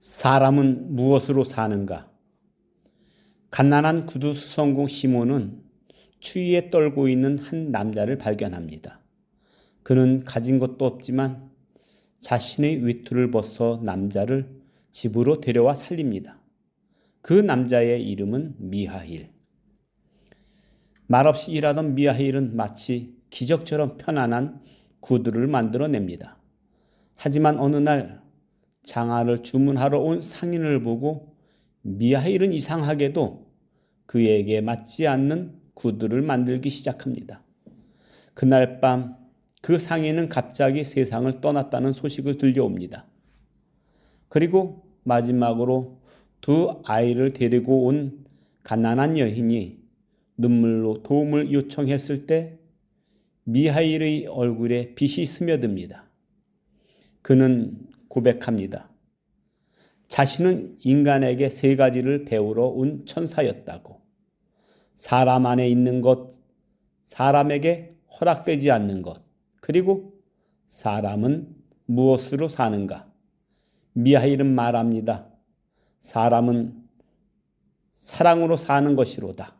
사람은 무엇으로 사는가? 갓난한 구두 수성공 시몬은 추위에 떨고 있는 한 남자를 발견합니다. 그는 가진 것도 없지만 자신의 위투를 벗어 남자를 집으로 데려와 살립니다. 그 남자의 이름은 미하일. 말없이 일하던 미하일은 마치 기적처럼 편안한 구두를 만들어냅니다. 하지만 어느 날 장화를 주문하러 온 상인을 보고 미하일은 이상하게도 그에게 맞지 않는 구두를 만들기 시작합니다. 그날 밤 그 상인은 갑자기 세상을 떠났다는 소식을 들려옵니다. 그리고 마지막으로 두 아이를 데리고 온 가난한 여인이 눈물로 도움을 요청했을 때 미하일의 얼굴에 빛이 스며듭니다. 그는 고백합니다. 자신은 인간에게 세 가지를 배우러 온 천사였다고. 사람 안에 있는 것, 사람에게 허락되지 않는 것, 그리고 사람은 무엇으로 사는가? 미하일은 말합니다. 사람은 사랑으로 사는 것이로다.